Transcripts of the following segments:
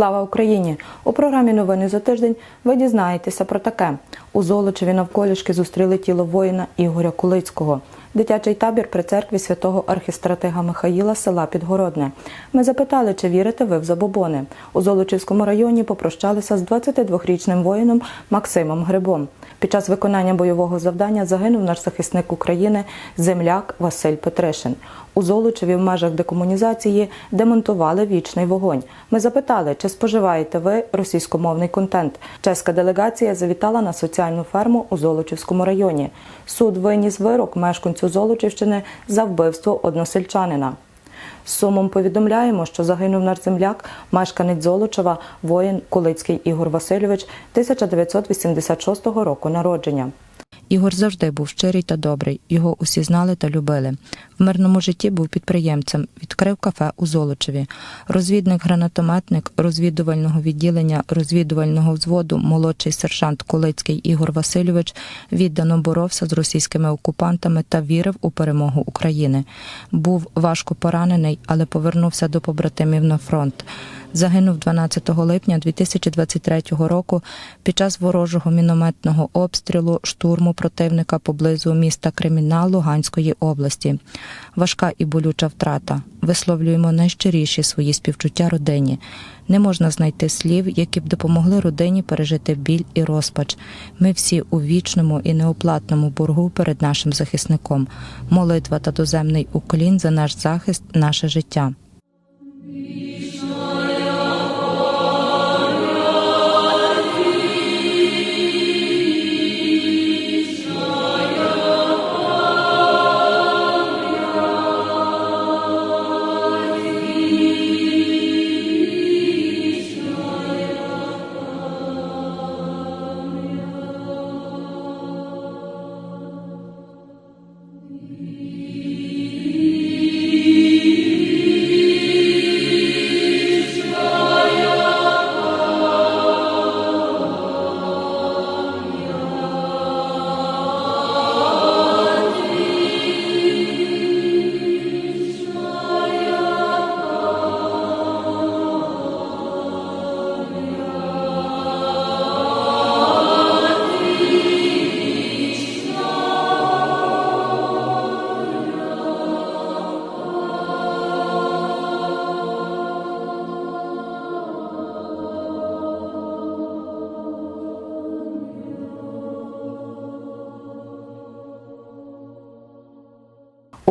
Слава Україні! У програмі Новини за тиждень ви дізнаєтеся про таке. У Золочеві навколішки зустріли тіло воїна Ігоря Кулицького. Дитячий табір при церкві святого архістратига Михаїла села Підгородне. Ми запитали, чи вірите ви в забобони. У Золочівському районі попрощалися з 22-річним воїном Максимом Грибом. Під час виконання бойового завдання загинув наш захисник України, земляк Василь Петришин. У Золочеві в межах декомунізації демонтували вічний вогонь. Ми запитали, чи споживаєте ви російськомовний контент. Чеська делегація завітала на соціальну ферму у Золочівському районі. Суд виніс вирок мешканцю Золочівщини за вбивство односельчанина. Сумом повідомляємо, що загинув наш земляк, мешканець Золочева, воїн Кулицький Ігор Васильович 1986 року народження. Ігор завжди був щирий та добрий. Його усі знали та любили. В мирному житті був підприємцем, відкрив кафе у Золочеві. Розвідник-гранатометник розвідувального відділення розвідувального взводу, молодший сержант Кулицький Ігор Васильович віддано боровся з російськими окупантами та вірив у перемогу України. Був важко поранений, але повернувся до побратимів на фронт. Загинув 12 липня 2023 року під час ворожого мінометного обстрілу штурму противника поблизу міста Кремінна Луганської області. Важка і болюча втрата. Висловлюємо найщиріші свої співчуття родині. Не можна знайти слів, які б допомогли родині пережити біль і розпач. Ми всі у вічному і неоплатному боргу перед нашим захисником. Молитва та доземний уклін за наш захист, наше життя.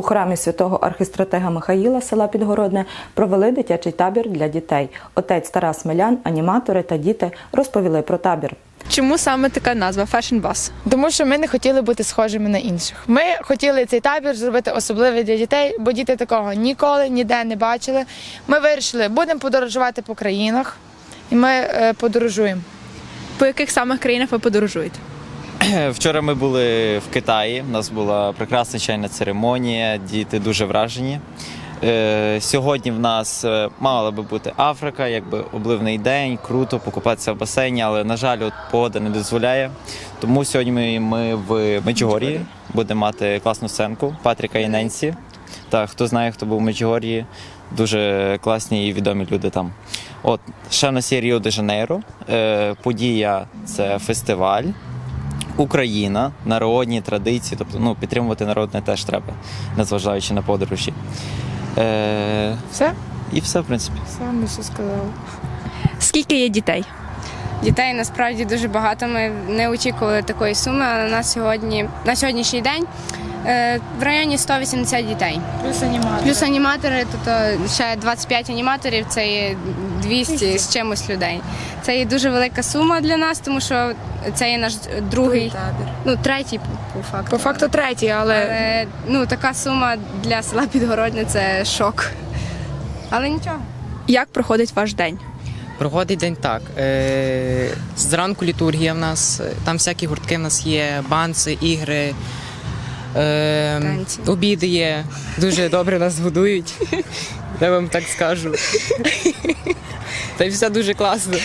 Храмі святого архістратега Михаїла села Підгородне провели дитячий табір для дітей. Отець Тарас Милян, аніматори та діти розповіли про табір. Чому саме така назва Fashion Bus? Тому що ми не хотіли бути схожими на інших. Ми хотіли цей табір зробити особливий для дітей, бо діти такого ніколи ніде не бачили. Ми вирішили, будемо подорожувати по країнах, і ми е, подорожуємо. По яких саме країнах ви подорожуєте? Вчора ми були в Китаї. У нас була прекрасна чайна церемонія, діти дуже вражені. Е, Сьогодні в нас е, мала би бути Африка, якби обливний день, круто покупатися в басейні, але на жаль, от погода не дозволяє. Тому сьогодні ми, ми в Меджугор'ї будемо мати класну сценку Патріка і Ненсі. Так, хто знає, хто був в Меджугор'ї, дуже класні і відомі люди там. От ще в нас є Ріо де Жанейро. Е, Подія це фестиваль. Україна, народні традиції, тобто ну, підтримувати народне теж треба, незважаючи на подорожі. Е, Все? і все, в принципі. Все, ми все сказали. Скільки є дітей? Дітей насправді дуже багато. Ми не очікували такої суми, але на сьогодні на сьогоднішній день е, в районі 180 дітей. Плюс аніматори. Плюс аніматори, тобто ще 25 аніматорів, це є 200 з чимось людей. Це є дуже велика сума для нас, тому що це є наш другий, табір. ну третій по- по факту. По факту третій, але Але ну така сума для села Підгородне це шок. Але нічого. Як проходить ваш день? Проходить день так. Е, зранку літургія в нас, е, там всякі гуртки в нас є, банси, ігри, е, Танці. обіди є. Дуже добре нас годують. Я вам так скажу. Та й все дуже класно.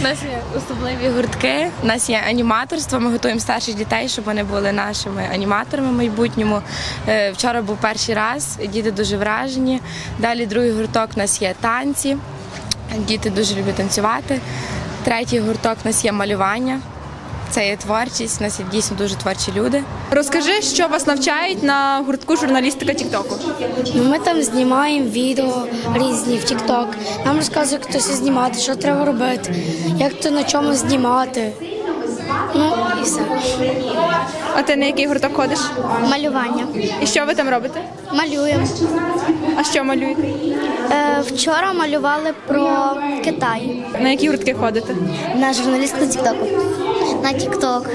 У нас є особливі гуртки, у нас є аніматорство. Ми готуємо старших дітей, щоб вони були нашими аніматорами в майбутньому. Е, Вчора був перший раз, діти дуже вражені. Далі другий гурток у нас є танці. Діти дуже люблять танцювати. Третій гурток у нас є малювання. Це є творчість. У нас є дійсно дуже творчі люди. Розкажи, що вас навчають на гуртку журналістика Тіктоку. Ну, ми там знімаємо відео різні в TikTok. Нам розказує, як то все знімати, що треба робити, як то на чому знімати. Ну і все. А ти на який гурток ходиш? Малювання. І що ви там робите? Малюємо. А що малюєте? Е, вчора малювали про Китай. На які гуртки ходите? На журналіст на Тіктоку. На Тікток.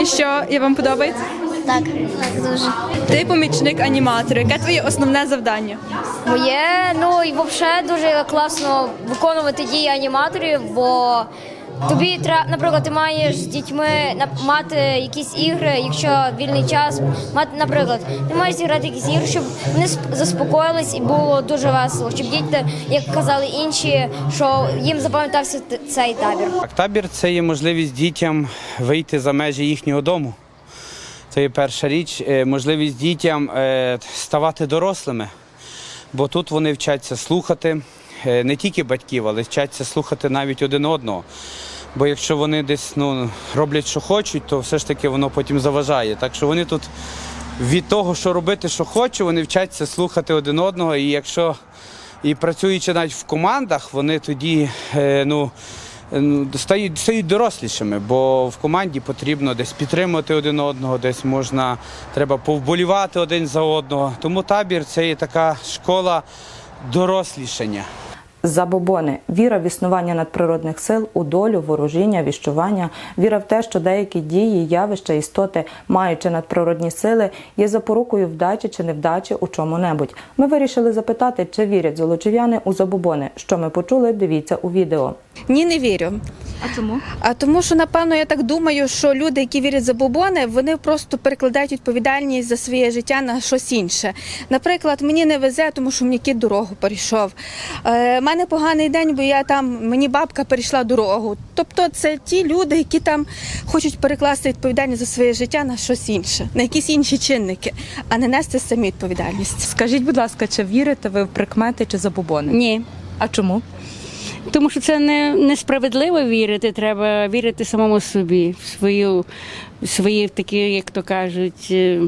І що і вам подобається? Так, так дуже. Ти помічник аніматора. Яке твоє основне завдання? Моє, ну і взагалі дуже класно виконувати дії аніматорів, бо тобі треба, наприклад, ти маєш з дітьми мати якісь ігри, якщо вільний час, мати, наприклад, ти маєш зіграти якісь ігри, щоб вони сп- заспокоїлись і було дуже весело, щоб діти, як казали інші, що їм запам'ятався цей табір. Так, табір це є можливість дітям вийти за межі їхнього дому. Це є перша річ. Е, Можливість дітям е, ставати дорослими, бо тут вони вчаться слухати е, не тільки батьків, але вчаться слухати навіть один одного. Бо якщо вони десь ну, роблять, що хочуть, то все ж таки воно потім заважає. Так що вони тут від того, що робити, що хочуть, вони вчаться слухати один одного. І якщо і працюючи навіть в командах, вони тоді е, ну, е, ну, стають, стають дорослішими, бо в команді потрібно десь підтримувати один одного, десь можна треба повболівати один за одного. Тому табір це є така школа дорослішання. Забобони віра в існування надприродних сил у долю, ворожіння, віщування, віра в те, що деякі дії, явища, істоти, маючи надприродні сили, є запорукою вдачі чи невдачі у чому-небудь. Ми вирішили запитати, чи вірять золочів'яни у забобони. Що ми почули, дивіться у відео. Ні, не вірю. А чому? А тому, що напевно я так думаю, що люди, які вірять за бобони, вони просто перекладають відповідальність за своє життя на щось інше. Наприклад, мені не везе, тому що мені кіт дорогу перейшов. Е, мене поганий день, бо я там мені бабка перейшла дорогу. Тобто, це ті люди, які там хочуть перекласти відповідальність за своє життя на щось інше, на якісь інші чинники, а не нести самі відповідальність. Скажіть, будь ласка, чи вірите ви в прикмети чи забобони? Ні. А чому? Тому що це не несправедливо вірити. Треба вірити самому собі, в свою в свої такі, як то кажуть, е,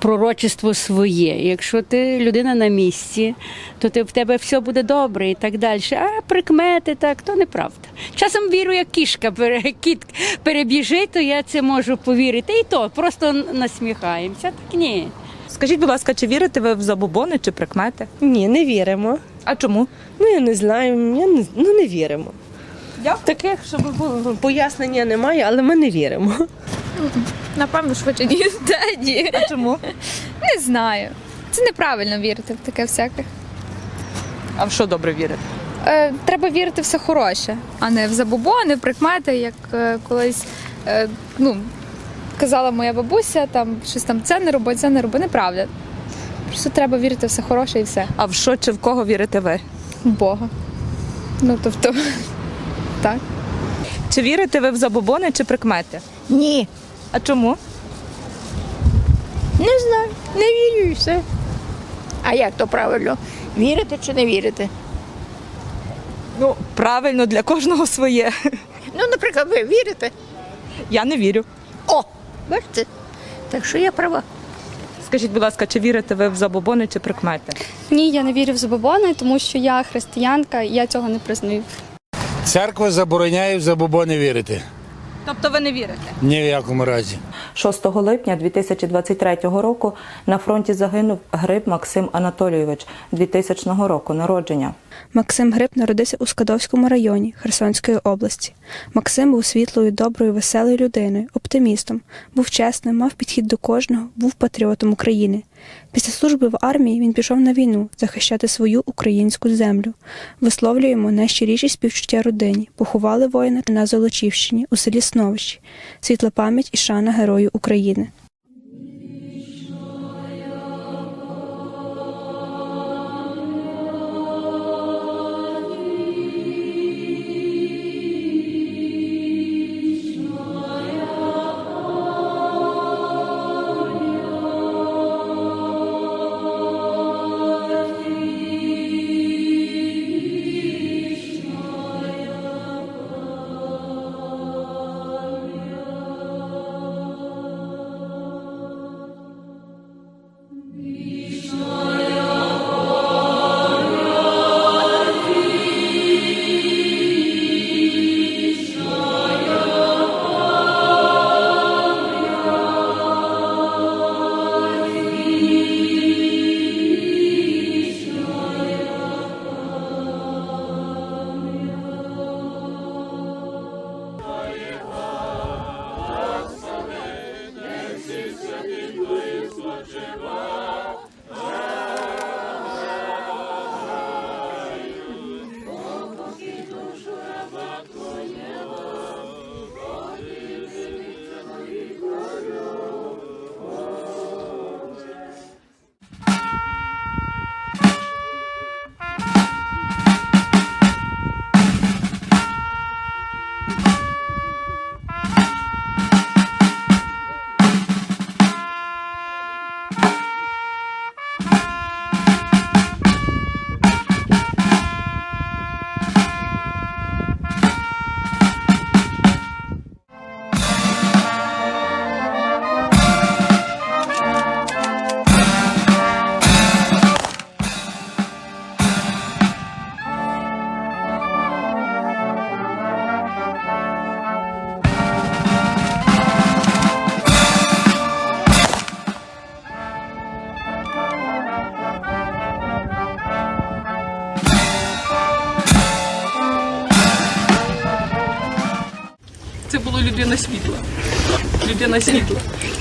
пророчество своє. Якщо ти людина на місці, то ти в тебе все буде добре і так далі. А прикмети так, то неправда. Часом вірю, як кішка кіт перебіжить, то я це можу повірити. І то просто насміхаємося. Так ні. Скажіть, будь ласка, чи вірите ви в забобони чи прикмети? Ні, не віримо. А чому? Ну я не знаю, я не, ну не віримо. Дякую. Таких, щоб було пояснення немає, але ми не віримо. Напевно, швидше ні. ні. А чому? Не знаю. Це неправильно вірити в таке всяке. А в що добре вірити? Е, треба вірити в все хороше, а не в забобони, в прикмети, як е, колись е, ну, казала моя бабуся, там щось там це не роби, це не роби. Неправда. Просто треба вірити в все хороше і все. А в що чи в кого вірите ви? В Бога. Ну, тобто, так. Чи вірите ви в забобони чи прикмети? Ні, А чому? не знаю, не вірю і все. А як то правильно? Вірити чи не вірити? Ну, правильно, для кожного своє. Ну, наприклад, ви вірите? Я не вірю. О, бачите? Так що я права. Скажіть, будь ласка, чи вірите ви в забобони чи прикмети? Ні, я не вірю в забобони, тому що я християнка і я цього не признаю. Церква забороняє в забобони вірити. Тобто ви не вірите? Ні в якому разі. 6 липня 2023 року на фронті загинув Гриб Максим Анатолійович 2000 року народження. Максим Гриб народився у Скадовському районі Херсонської області. Максим був світлою, доброю, веселою людиною, оптимістом, був чесним, мав підхід до кожного, був патріотом України. Після служби в армії він пішов на війну захищати свою українську землю. Висловлюємо найщиріші співчуття родині. Поховали воїна на Золочівщині у селі Сновищі. Світла пам'ять і шана Герою України.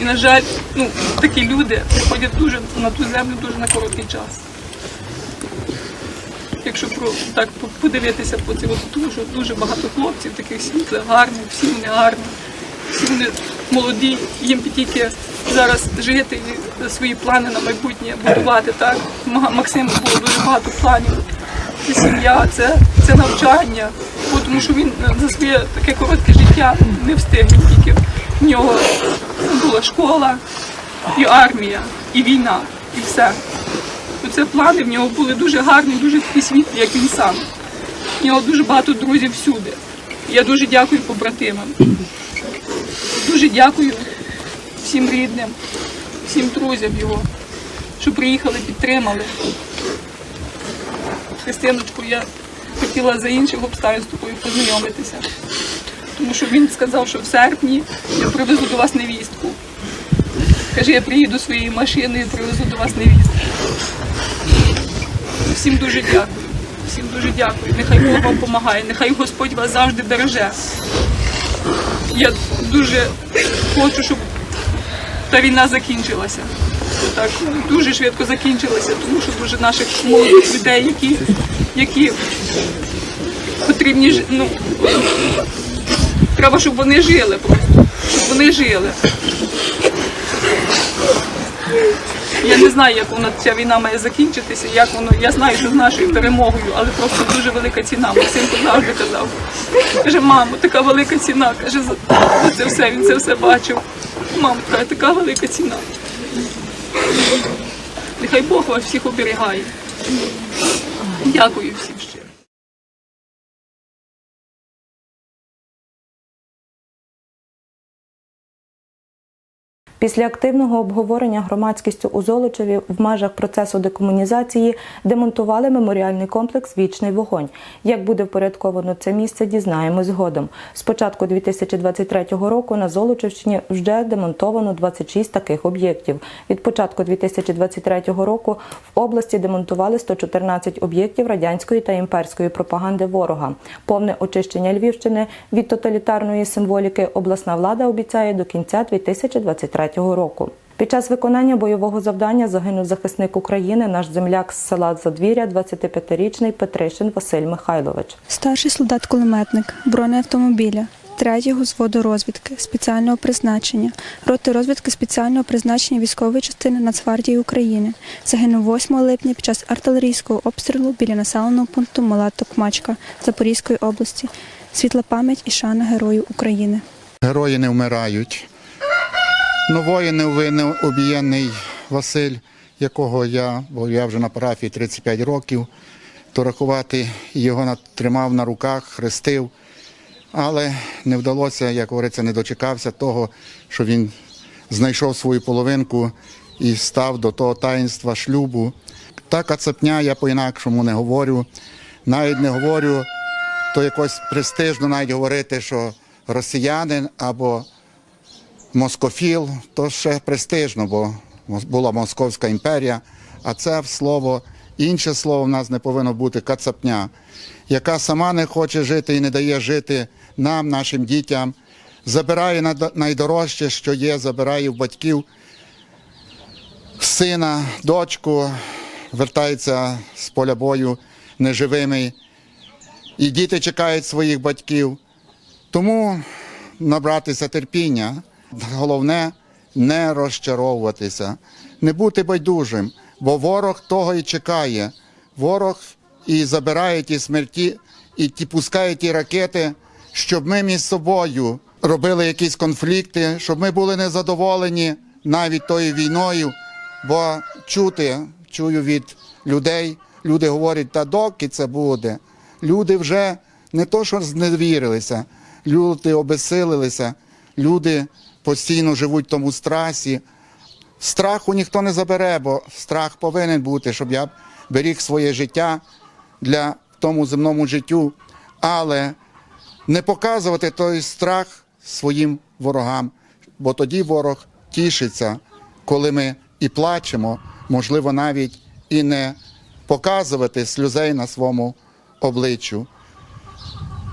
На жаль, ну, такі люди приходять дуже на ту землю дуже на короткий час. Якщо про так подивитися по цьому, що дуже багато хлопців таких світлих, гарних, всі вони гарні, всі вони молоді, їм тільки зараз жити і свої плани на майбутнє будувати. Так Ма- Максиму було дуже багато планів. Це сім'я, це, це навчання. Тому що він е, за своє таке коротке життя не встиг тільки. В нього була школа, і армія, і війна, і все. Оце плани в нього були дуже гарні, дуже такі світлі, як він сам. В нього дуже багато друзів всюди. Я дуже дякую побратимам. Дуже дякую всім рідним, всім друзям його, що приїхали, підтримали. Христиночку, я хотіла за інших обставин з тобою познайомитися. Тому що він сказав, що в серпні я привезу до вас невістку. Каже, я приїду своєю машиною і привезу до вас невістку. Всім дуже дякую. Всім дуже дякую. Нехай Бог вам допомагає, нехай Господь вас завжди береже. Я дуже хочу, щоб та війна закінчилася. Так, дуже швидко закінчилася, тому що дуже наших молодих людей, які, які потрібні ну, треба, щоб вони жили щоб вони жили. Я не знаю, як вона ця війна має закінчитися, як воно. Я знаю, що з нашою перемогою, але просто дуже велика ціна. Максимко завжди казав. Каже, мамо, така велика ціна. Каже, це все, він це все бачив. Мамо, така, така велика ціна. Нехай Бог вас всіх оберігає. Дякую всім ще. Після активного обговорення громадськістю у Золочеві в межах процесу декомунізації демонтували меморіальний комплекс Вічний вогонь. Як буде впорядковано це місце, дізнаємось згодом. З початку 2023 року на Золочівщині вже демонтовано 26 таких об'єктів. Від початку 2023 року в області демонтували 114 об'єктів радянської та імперської пропаганди ворога. Повне очищення Львівщини від тоталітарної символіки обласна влада обіцяє до кінця 2023 року. Під час виконання бойового завдання загинув захисник України, наш земляк з села Задвір'я, 25-річний Петришин Василь Михайлович. Старший солдат-кулеметник, бронеавтомобіля, третього зводу розвідки спеціального призначення, роти розвідки спеціального призначення військової частини Нацгвардії України. Загинув 8 липня під час артилерійського обстрілу біля населеного пункту Мала Токмачка Запорізької області. Світла пам'ять і шана Герою України. Герої не вмирають. Воїн невинний обієнний Василь, якого я, бо я вже на парафії 35 років, то рахувати його тримав на руках, хрестив. Але не вдалося, як говориться, не дочекався того, що він знайшов свою половинку і став до того таїнства шлюбу. Та кацапня я по-інакшому не говорю. Навіть не говорю, то якось престижно навіть говорити, що росіянин або москофіл, то ще престижно, бо була Московська імперія, а це слово, інше слово в нас не повинно бути кацапня, яка сама не хоче жити і не дає жити нам, нашим дітям, забирає найдорожче, що є, забирає в батьків сина, дочку, вертається з поля бою неживими. І діти чекають своїх батьків. Тому набратися терпіння. Головне не розчаровуватися, не бути байдужим, бо ворог того і чекає. Ворог і забирає ті смерті, і ті пускає ті ракети, щоб ми між собою робили якісь конфлікти, щоб ми були незадоволені навіть тою війною. Бо чути, чую від людей, люди говорять, та доки це буде. Люди вже не то, що зневірилися, люди обесилилися, люди постійно живуть в тому страсі. Страху ніхто не забере, бо страх повинен бути, щоб я беріг своє життя для тому земному життю, але не показувати той страх своїм ворогам, бо тоді ворог тішиться, коли ми і плачемо, можливо, навіть і не показувати сльозей на своєму обличчю.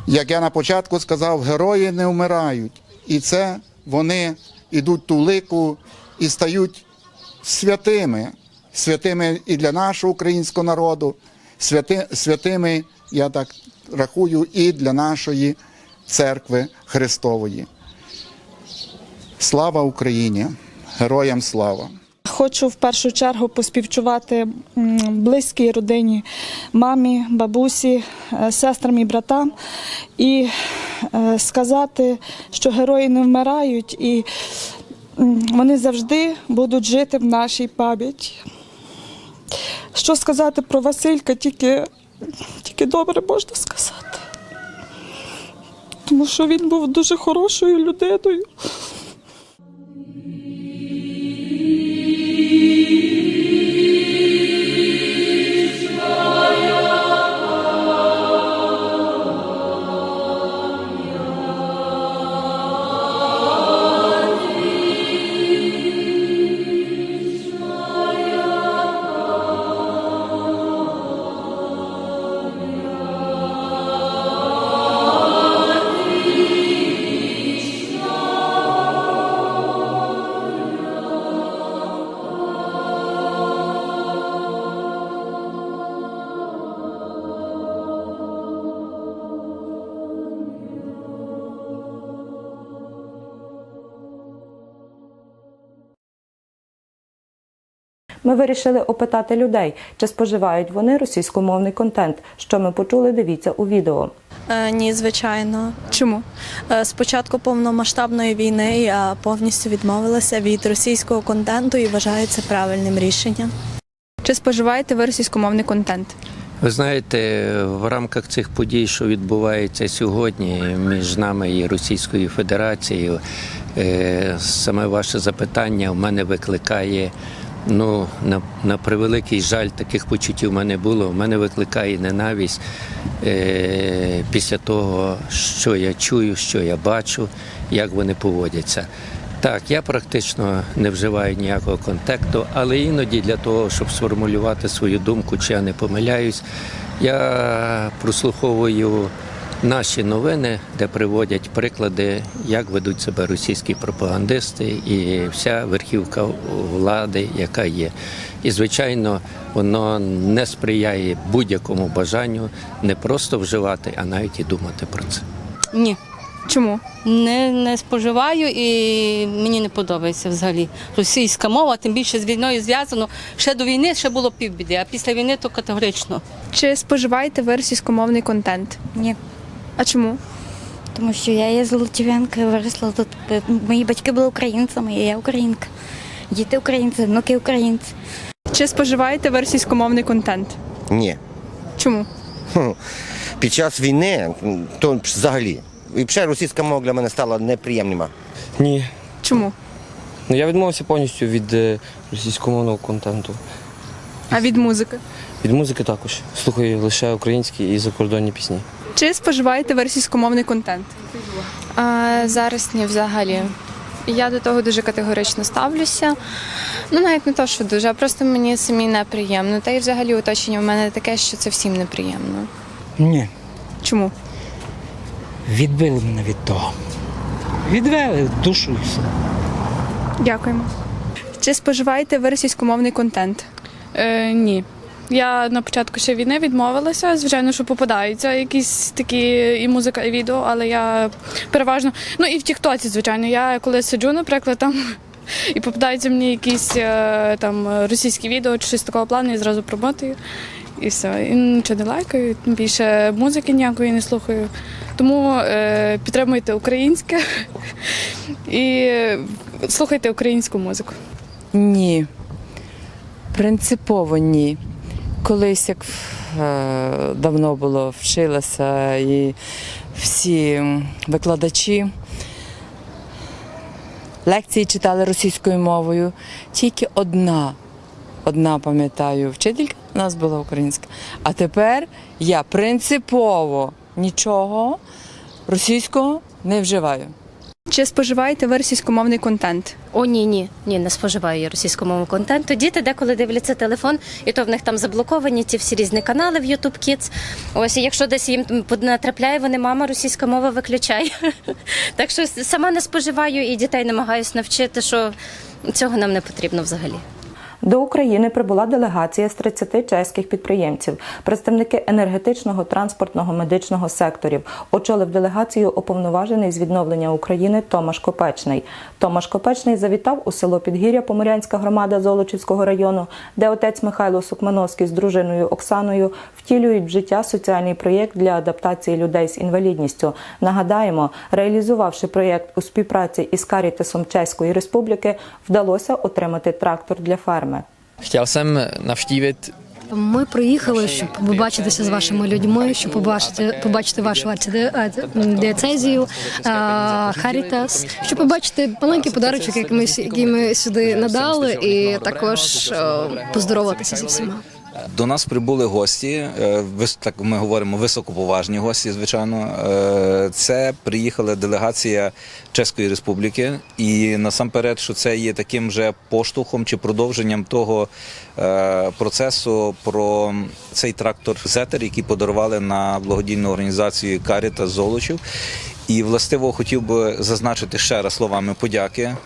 Як я на початку сказав, герої не вмирають. і це вони йдуть ту лику і стають святими, святими і для нашого українського народу, святи, святими, я так рахую, і для нашої церкви Христової. Слава Україні! Героям слава! Хочу в першу чергу поспівчувати близькій родині, мамі, бабусі, е, сестрам і братам і е, сказати, що герої не вмирають і вони завжди будуть жити в нашій пам'яті. Що сказати про Василька, тільки, тільки добре можна сказати. Тому що він був дуже хорошою людиною. Ми вирішили опитати людей, чи споживають вони російськомовний контент. Що ми почули, дивіться у відео. Е, Ні, звичайно. Чому? Е, З повномасштабної війни я повністю відмовилася від російського контенту і вважаю це правильним рішенням. Чи споживаєте ви російськомовний контент? Ви знаєте, в рамках цих подій, що відбуваються сьогодні між нами і Російською Федерацією, е, саме ваше запитання в мене викликає. Ну, на, на превеликий жаль, таких почуттів в мене було. В мене викликає ненависть е, після того, що я чую, що я бачу, як вони поводяться. Так, я практично не вживаю ніякого контакту, але іноді для того, щоб сформулювати свою думку, чи я не помиляюсь, я прослуховую наші новини, де приводять приклади, як ведуть себе російські пропагандисти і вся верхівка влади, яка є. І, звичайно, воно не сприяє будь-якому бажанню не просто вживати, а навіть і думати про це. Ні. Чому? Не, не споживаю і мені не подобається взагалі. Російська мова, тим більше з війною зв'язано. Ще до війни ще було півбіди, а після війни то категорично. Чи споживаєте ви російськомовний контент? Ні. А чому? Тому що я є Золотівенка, виросла тут. Мої батьки були українцями, і я українка. Діти українці, внуки українці. Чи споживаєте ви російськомовний контент? Ні. Чому? Хм. Під час війни, то взагалі. І взагалі російська мова для мене стала неприємна. Ні. Чому? Ну я відмовився повністю від е, російськомовного контенту. А від музики? Від музики також. Слухаю лише українські і закордонні пісні. Чи споживаєте ви російськомовний контент? А, зараз ні, взагалі. Я до того дуже категорично ставлюся. Ну, навіть не то, що дуже, а просто мені самі неприємно. Та й взагалі оточення в мене таке, що це всім неприємно. Ні. Чому? Відбили мене від того. Відвели душу і все. Дякуємо. Чи споживаєте ви російськомовний контент? Е, ні. Я на початку ще війни відмовилася. Звичайно, що попадаються якісь такі і музика, і відео, але я переважно. Ну і в Тіктоці, звичайно. Я коли сиджу, наприклад, там і попадаються мені якісь е, там російські відео чи щось такого плану, і зразу промотую. І все. І нічого не лайкаю, більше музики ніякої не слухаю. Тому е, підтримуйте українське і слухайте українську музику. Ні. Принципово ні. Колись, як е, давно було, вчилася і всі викладачі лекції читали російською мовою. Тільки одна, одна пам'ятаю, вчителька у нас була українська. А тепер я принципово нічого російського не вживаю. Чи споживаєте ви російськомовний контент? О, ні, ні, ні, не споживаю я російськомовний контенту. Діти деколи дивляться телефон, і то в них там заблоковані ці всі різні канали в YouTube Kids. Ось і якщо десь їм натрапляє, вони мама російська мова виключає. Так що сама не споживаю і дітей намагаюся навчити, що цього нам не потрібно взагалі. До України прибула делегація з 30 чеських підприємців, представники енергетичного, транспортного, медичного секторів. Очолив делегацію уповноважений з відновлення України Томаш Копечний. Томаш Копечний завітав у село Підгір'я, Поморянська громада Золочівського району, де отець Михайло Сукмановський з дружиною Оксаною втілюють в життя соціальний проєкт для адаптації людей з інвалідністю. Нагадаємо, реалізувавши проєкт у співпраці із Карітесом Чеської Республіки, вдалося отримати трактор для ферми. Chtěl jsem navštívit Ми приїхали, щоб побачитися з вашими людьми, щоб побачити, побачити вашу арцидіецезію, Харітас, щоб побачити маленький подарочок, який ми, який ми сюди надали, і також е, поздороватися зі всіма. До нас прибули гості, е, так ми говоримо, високоповажні гості, звичайно. Е, Це приїхала делегація Чеської Республіки, і насамперед, що це є таким же поштовхом чи продовженням того е, процесу про цей трактор Зетер, який подарували на благодійну організацію Каріта Золочів. І властиво хотів би зазначити ще раз словами подяки е,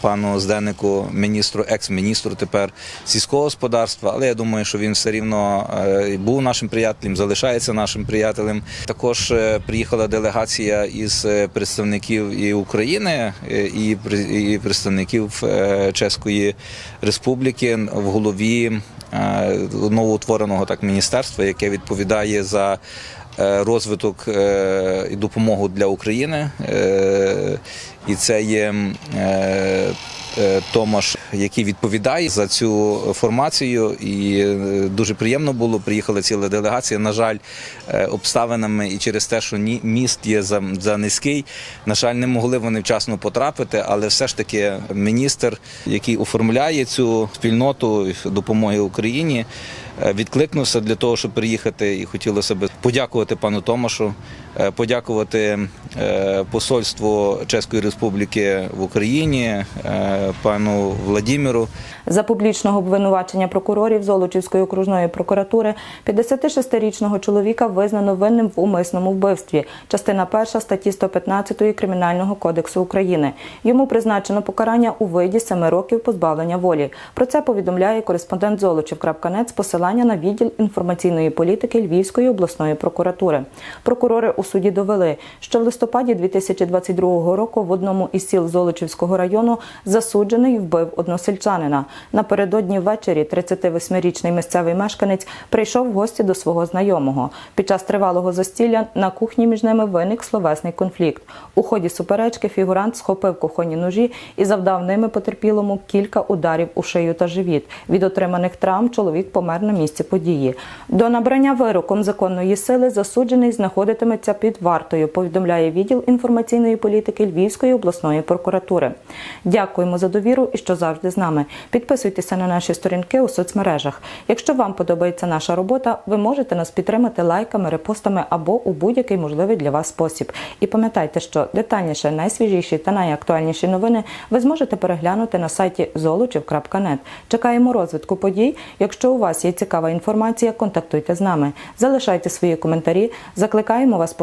пану Зденнику, міністру, екс-міністру тепер сільського господарства. Але я думаю, що він все рівно е, був нашим приятелем, залишається нашим приятелем. Також е, приїхала делегація із представників і України, і, представників Чеської Республіки в голові новоутвореного так міністерства, яке відповідає за розвиток е, і допомогу для України. Е, І це є е, е, Томаш, який відповідає за цю формацію. І е, дуже приємно було. Приїхала ціла делегація. На жаль, е, обставинами і через те, що міст є за, за низький. На жаль, не могли вони вчасно потрапити, але все ж таки міністр, який оформляє цю спільноту допомоги Україні. Е, Відкликнувся для того, щоб приїхати, і хотілося б подякувати пану Томашу, подякувати е, посольству Чеської Республіки в Україні, е, пану Владіміру. За публічного обвинувачення прокурорів Золочівської окружної прокуратури 56-річного чоловіка визнано винним в умисному вбивстві. Частина 1 статті 115 Кримінального кодексу України. Йому призначено покарання у виді 7 років позбавлення волі. Про це повідомляє кореспондент Золочів.нет з посилання на відділ інформаційної політики Львівської обласної прокуратури. Прокурори у суді довели, що в листопаді 2022 року в одному із сіл Золочівського району засуджений вбив односельчанина. Напередодні ввечері 38-річний місцевий мешканець прийшов в гості до свого знайомого. Під час тривалого застілля на кухні між ними виник словесний конфлікт. У ході суперечки фігурант схопив кухонні ножі і завдав ними потерпілому кілька ударів у шию та живіт. Від отриманих травм чоловік помер на місці події. До набрання вироком законної сили засуджений знаходитиметься під вартою. Повідомляє відділ інформаційної політики Львівської обласної прокуратури. Дякуємо за довіру і що завжди з нами. Підписуйтеся на наші сторінки у соцмережах. Якщо вам подобається наша робота, ви можете нас підтримати лайками, репостами або у будь-який можливий для вас спосіб. І пам'ятайте, що детальніше, найсвіжіші та найактуальніші новини ви зможете переглянути на сайті zoluchiv.net. Чекаємо розвитку подій. Якщо у вас є цікава інформація, контактуйте з нами. Залишайте свої коментарі. Закликаємо вас